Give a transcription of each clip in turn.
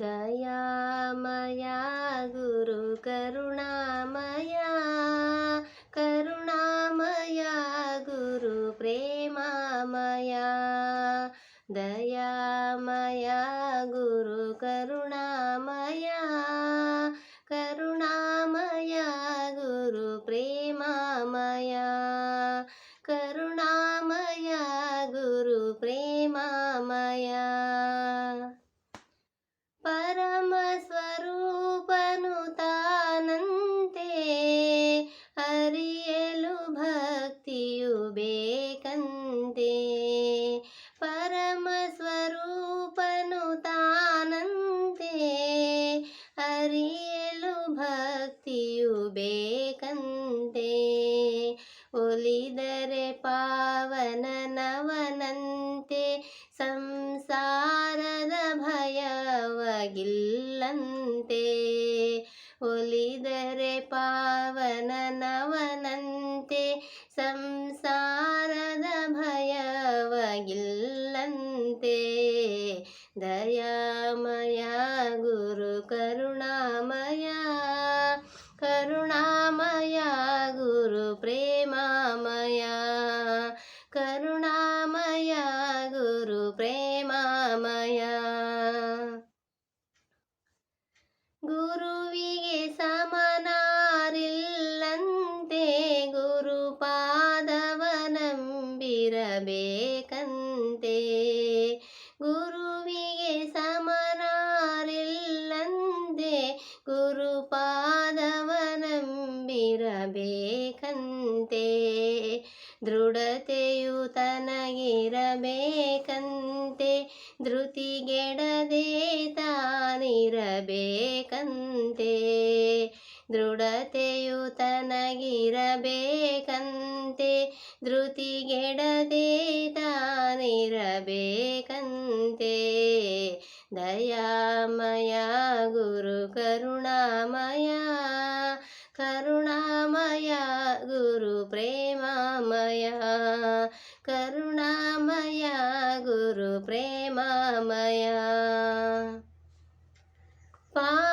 ದಯಾಮಯ ಗುರು ಕರುಣಾಮಯ ಕರುಣಾಮಯ ಗುರು ಪ್ರೇಮಾಮಯ. ದಯಾಮಯ ಗುರು ಕರುಣಾಮಯ ಭಯವಗಿಲ್ಲಂತೆ ಒಲಿದರೆ ಪಾವನನವನಂತೆ ಸಂಸಾರದ ಭಯವಾಗಿಲ್ಲಂತೆ. ದಯಾಮಯ ಗುರುವಿಗೆ ಸಮನಾರಿಲ್ಲಂತೆ ಗುರು ಪಾದವನಂಬಿರಬೇಕಂತೆ ಗುರುವಿಗೆ ಸಮನಾರಿಲ್ಲಂತೆ ಗುರು ದೃಢತೆಯು ತನಗಿರಬೇಕಂತೆ ಧೃತಿಗೆಡದೆ ತಾನಿರಬೇಕಂತೆ. ದಯಾಮಯ ಗುರು ಕರುಣಾಮಯ ಕರುಣಾಮಯ ಗುರು ಪ್ರೇಮಾಮಯ ಕರುಣಾಮಯ ಗುರು ಪ್ರೇಮಾಮಯ. ಪಾಪಿಗೆ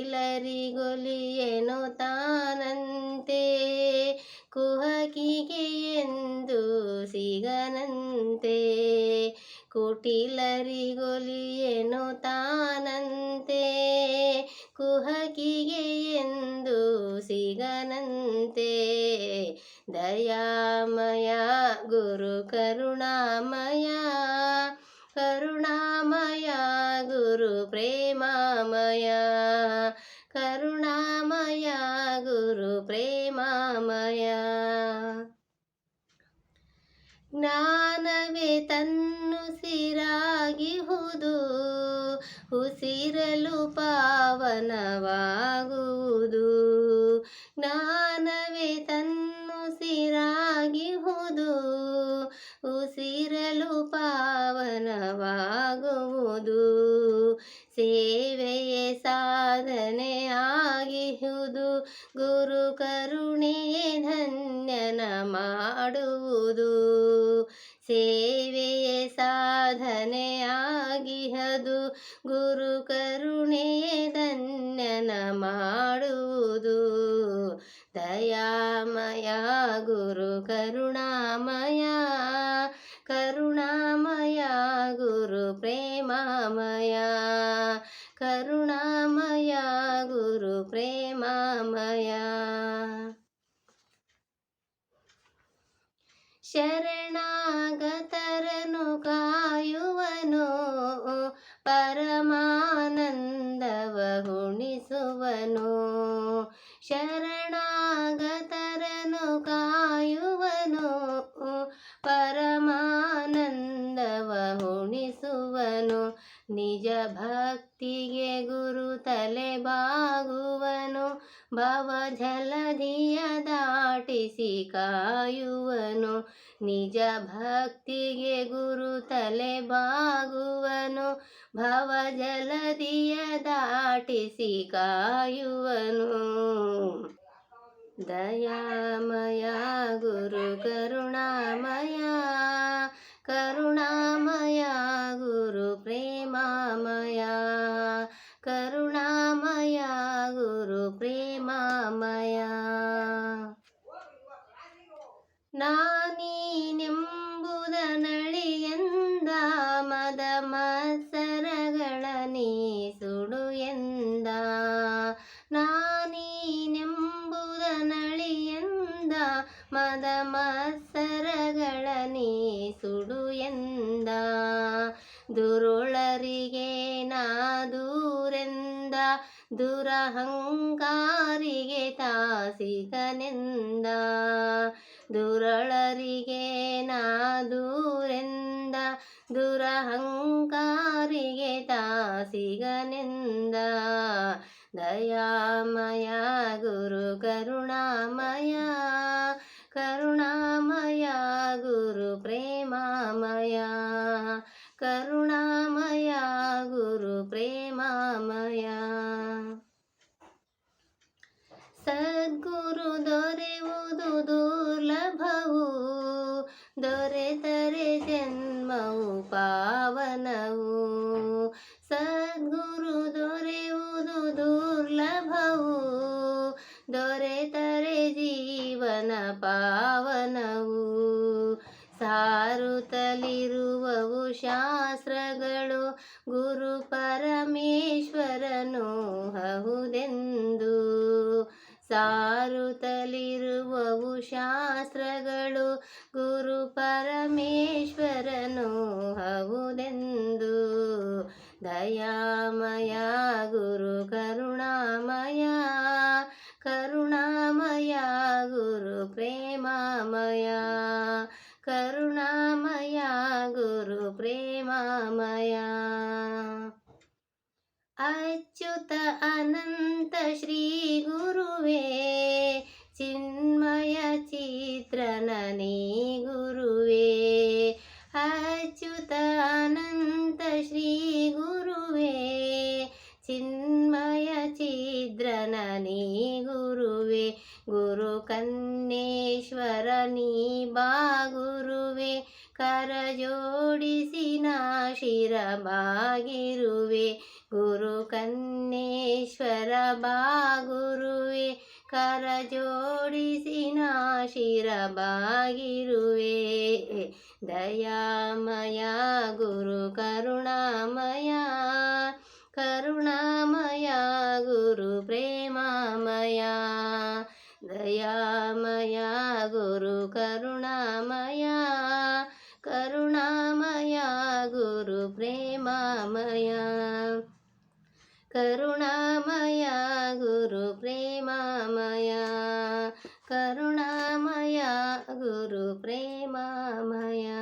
ಕುಟಿಲರಿಗೊಲಿಯೇನೋ ತಾನಂತೆ. ಕುಹಕಿಗೆ ಎಂದು ಸಿಗನಂತೆ. ಕುಟಿಲರಿಗೊಲಿಯೇನೋ ತಾನಂತೆ. ಕುಹಕಿಗೆ ಎಂದು ಸಿಗನಂತೆ. ದಯಾಮಯ ಗುರು ಕರುಣಾಮಯ ಕರುಣಾಮಯ ಗುರು ಪ್ರೇಮಾಮಯ. ಕರುಣಾಮಯ ಗುರು ಪ್ರೇಮಾಮಯ. ಜ್ಞಾನವೇ ತನ್ನುಸಿರಾಗಿಹುದು ಉಸಿರಲು ಪಾವನವಾಗುವುದು. ಜ್ಞಾನವೇ ತನ್ನುಸಿರಾಗಿಹುದು ಉಸಿರಲು ಪಾವನವಾಗುವುದು. ಕರುಣೆಯೇ ಧನ್ಯನ ಮಾಡುವುದು. ಸೇವೆಯೇ ಸಾಧನೆ ಆಗಿಹದು ಗುರು ಕರುಣೆಯೇ ಧನ್ಯನ ಮಾಡುವುದು. ದಯಾಮಯ ಗುರು, ಕರುಣಾಮಯ ಕರುಣಾಮಯ ಗುರು, ಪ್ರೇಮಾಮಯ, ಕರುಣಾಮಯ ಗುರು, ಪ್ರೇಮಾಮಯ. ಶರಣಾಗತರನು ಕಾಯುವನು. ಪರಮಾನಂದವ ಗುಣಿಸುವನು ಶರಣಾಗತರನು ಕಾಯುವನು. ಪರಮಾನಂದವ ಉಣಿಸುವನು ನಿಜ ಭಕ್ತಿಗೆ ಗುರು ತಲೆ ಬಾಗುವನು. ಭವ ಕಾಯುವನು, ನಿಜ ಭಕ್ತಿಗೆ ಗುರು ತಲೆ ಬಾಗುವನು ಭವ ಜಲದಿಯ ದಾಟಿಸಿ ಕಾಯುವನು. ದಯಾಮಯ ಗುರು, ಕರುಣಾಮಯ ಕರುಣಾಮಯ ದುರಹಂಕಾರಿಗೆ ತಾಸಿಗನೆಂದ, ದುರಳರಿಗೆ ನಾ ದೂರೆಂದ, ದುರಹಂಕಾರಿಗೆ ತಾಸಿಗನೆಂದ. ದಯಾಮಯ ಗುರು, ಕರುಣಾಮಯ ಕರುಣಾಮಯ ಗುರು, ಪ್ರೇಮಾಮಯ, ಕರುಣಾಮಯ ಗುರು, ಪ್ರೇಮಾಮಯ. ಸದ್ಗುರು ದೊರೆಯುವುದು ದುರ್ಲಭವು ದೊರೆತರೆ ಜನ್ಮವು ಪಾವನವು. ಸದ್ಗುರು ದೊರೆಯುವುದು ದುರ್ಲಭವು ದೊರೆತರೆ ಜೀವನ ಪಾವನವು. ಸಾರುತ್ತಲಿರುವವು ಶಾಸ್ತ್ರಗಳು, ಗುರು ಪರಮೇಶ್ವರನು ಹೌದೆಂದು ಸಾರುತ್ತಲಿರುವವು ಶಾಸ್ತ್ರಗಳು ಗುರು ಪರಮೇಶ್ವರನು ಹೌದೆಂದು. ದಯಾಮಯ ಗುರು ಕರುಣಾಮಯ ಕರುಣಾಮಯ ಗುರು ಪ್ರೇಮಾಮಯ ಕರುಣಾಮಯ ಗುರು ಪ್ರೇಮಾಮಯ. अच्युत अनंत श्री गुरुवे चिन्मय चित्रन ಗುರುವೇ ಕರ ಜೋಡಿಸಿ ನಾ ಶಿರ ಬಾಗಿರುವೆ ಗುರು ಕನ್ನೇಶ್ವರ ಬಾಗುರುವೆ, ಕರಜೋಡಿಸಿ ಕರ ಜೋಡಿಸಿ ನಾ ಶಿರ ಬಾಗಿರುವೆ ದಯಾಮಯ ಗುರು, ಕರುಣಾಮಯ ಕರುಣಾಮಯ ಗುರು, ಪ್ರೇಮಾಮಯ. దయామయా గురు కరుణామయా కరుణామయా గురు ప్రేమామయా కరుణామయా గురు ప్రేమామయా కరుణామయా గురు ప్రేమామయా.